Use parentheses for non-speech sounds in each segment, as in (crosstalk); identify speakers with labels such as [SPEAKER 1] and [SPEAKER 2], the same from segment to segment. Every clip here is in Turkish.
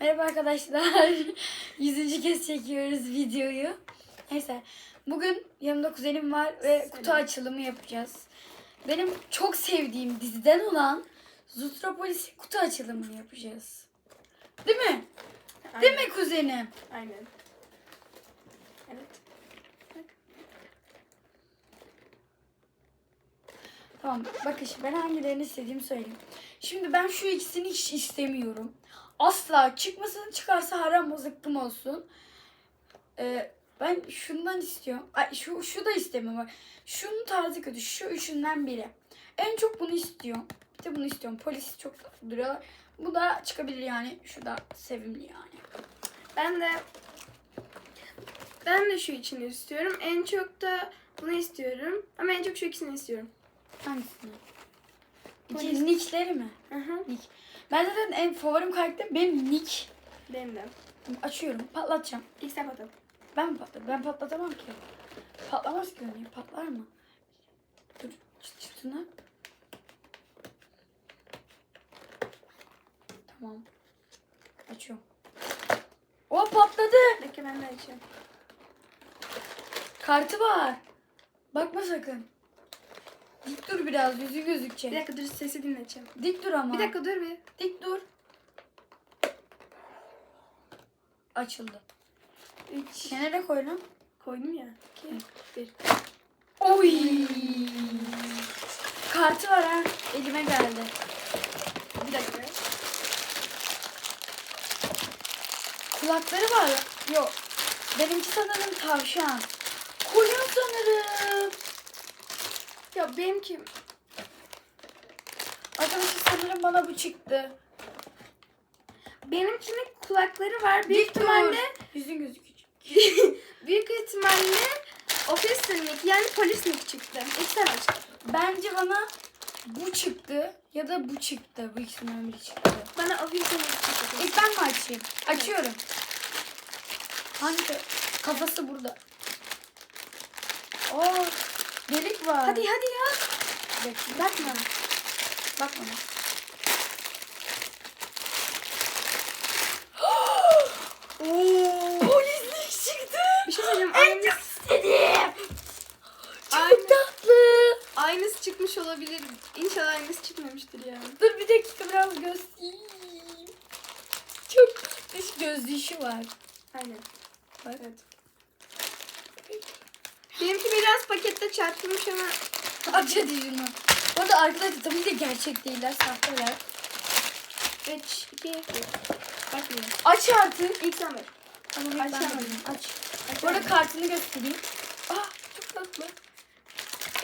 [SPEAKER 1] Merhaba arkadaşlar. (laughs) Yüzüncü kez çekiyoruz videoyu. Neyse. Bugün yanımda kuzenim var ve kutu açılımı yapacağız. Benim çok sevdiğim diziden olan Zootropolis'in kutu açılımını yapacağız. Değil mi? Değil mi kuzenim?
[SPEAKER 2] Aynen. Evet.
[SPEAKER 1] Tamam bakın ben hangilerini istediğimi söyleyeyim. Şimdi ben şu ikisini hiç istemiyorum. Asla çıkmasın çıkarsa haram bozuktum olsun. Ee, ben şundan istiyorum. Ay, şu, şu da istemiyorum. Şunun tarzı kötü. Şu üçünden biri. En çok bunu istiyorum. Bir de bunu istiyorum. Polis çok duruyorlar. Bu da çıkabilir yani. Şu da sevimli yani.
[SPEAKER 2] Ben de ben de şu içini istiyorum. En çok da bunu istiyorum. Ama en çok şu ikisini istiyorum.
[SPEAKER 1] Hangisini?
[SPEAKER 2] Polis.
[SPEAKER 1] Nick'leri mi?
[SPEAKER 2] Hı hı.
[SPEAKER 1] Nick. Ben zaten en favorim karakter benim Nick.
[SPEAKER 2] Benim de.
[SPEAKER 1] Açıyorum. Patlatacağım.
[SPEAKER 2] İlk sen patlat.
[SPEAKER 1] Ben mi patladım? Ben patlatamam ki. Patlamaz ki öyle. Patlar mı? Dur. Çıt çıtına. Tamam. Açıyorum. O patladı.
[SPEAKER 2] Dakika ben de açayım.
[SPEAKER 1] Kartı var. Bakma sakın. Dik dur biraz. Yüzü gözükecek.
[SPEAKER 2] Bir dakika dur sesi dinleteceğim.
[SPEAKER 1] Dik dur ama.
[SPEAKER 2] Bir dakika dur bir.
[SPEAKER 1] Dik dur. Açıldı.
[SPEAKER 2] Üç.
[SPEAKER 1] Kenara koy lan.
[SPEAKER 2] Koydum ya. İki. Bir.
[SPEAKER 1] Oy. Kartı var ha. Elime geldi.
[SPEAKER 2] Bir dakika.
[SPEAKER 1] Kulakları var. Yok. Benimki sanırım tavşan. Koyun sanırım.
[SPEAKER 2] Ya benimki
[SPEAKER 1] Arkadaşlar sanırım bana bu çıktı.
[SPEAKER 2] benimkinin kulakları var. Büyük
[SPEAKER 1] Büyük
[SPEAKER 2] ihtimalle
[SPEAKER 1] Yüzün gözükecek. (laughs)
[SPEAKER 2] büyük ihtimalle ofislik yani polislik çıktı. İlk sen aç.
[SPEAKER 1] Bence bana bu çıktı ya da bu çıktı. Bu ikisinden biri çıktı.
[SPEAKER 2] Bana ofislik çıktı.
[SPEAKER 1] İlk ben mi açayım? Açıyorum. Hangi? Kafası burada. Oo, delik var.
[SPEAKER 2] Hadi hadi ya.
[SPEAKER 1] Bekle.
[SPEAKER 2] Bakma.
[SPEAKER 1] Bak bana. (gasps)
[SPEAKER 2] Oo.
[SPEAKER 1] Polislik çıktı.
[SPEAKER 2] Bir şey söyleyeyim.
[SPEAKER 1] En çok istediğim. Çok
[SPEAKER 2] Aynı.
[SPEAKER 1] tatlı.
[SPEAKER 2] aynısı çıkmış olabilir. İnşallah aynısı çıkmamıştır ya.
[SPEAKER 1] Dur bir dakika biraz göstereyim. Çok tatlış gözlüşü var.
[SPEAKER 2] Aynen.
[SPEAKER 1] Bak.
[SPEAKER 2] Evet. Benimki biraz pakette çarpılmış ama
[SPEAKER 1] Aç hadi şunu. Bu arada arkadaşlar tabii ki gerçek değiller, sahteler.
[SPEAKER 2] 3, 2, 1. Bakmıyorum.
[SPEAKER 1] Aç artık.
[SPEAKER 2] İlk sen ver.
[SPEAKER 1] Tamam, ilk ben
[SPEAKER 2] Açamadım.
[SPEAKER 1] bakayım. Aç. Bu arada kartını göstereyim. Ah çok tatlı.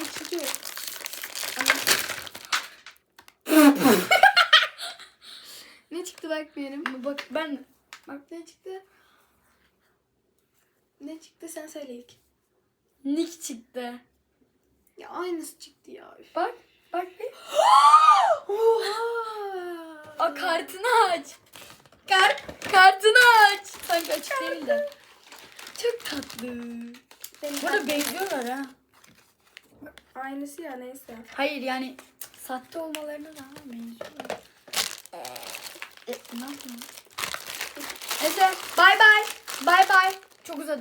[SPEAKER 2] 3, 2, 1. ne çıktı bakmıyorum.
[SPEAKER 1] Ama bak ben
[SPEAKER 2] Bak ne çıktı? Ne çıktı sen söyle ilk.
[SPEAKER 1] Nick çıktı.
[SPEAKER 2] Ya aynısı çıktı ya. Üf.
[SPEAKER 1] Bak bak bir. (gasps)
[SPEAKER 2] Oha!
[SPEAKER 1] O kartını aç. Kart, kartını aç. Sanki açık değil de. Çok tatlı.
[SPEAKER 2] Benim
[SPEAKER 1] Bu arada benziyorlar ha.
[SPEAKER 2] Aynısı ya neyse.
[SPEAKER 1] Hayır yani sahte olmalarına rağmen benziyorlar. E, ne yapayım? Neyse bay bay. Bay bay. Çok uzadı.